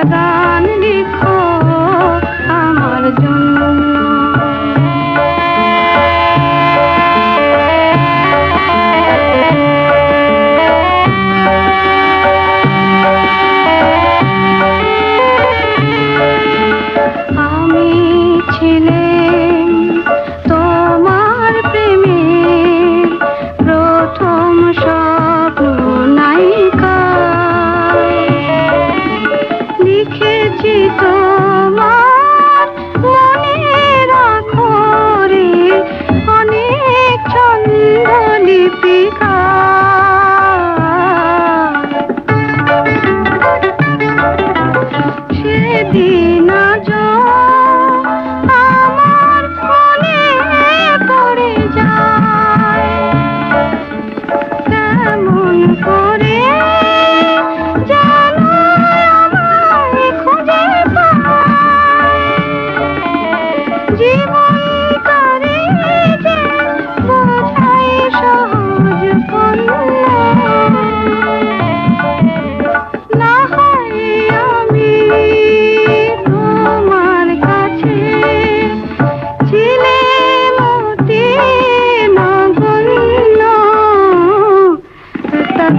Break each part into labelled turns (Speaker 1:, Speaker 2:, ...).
Speaker 1: அழகான் நிற்கும்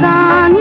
Speaker 1: গান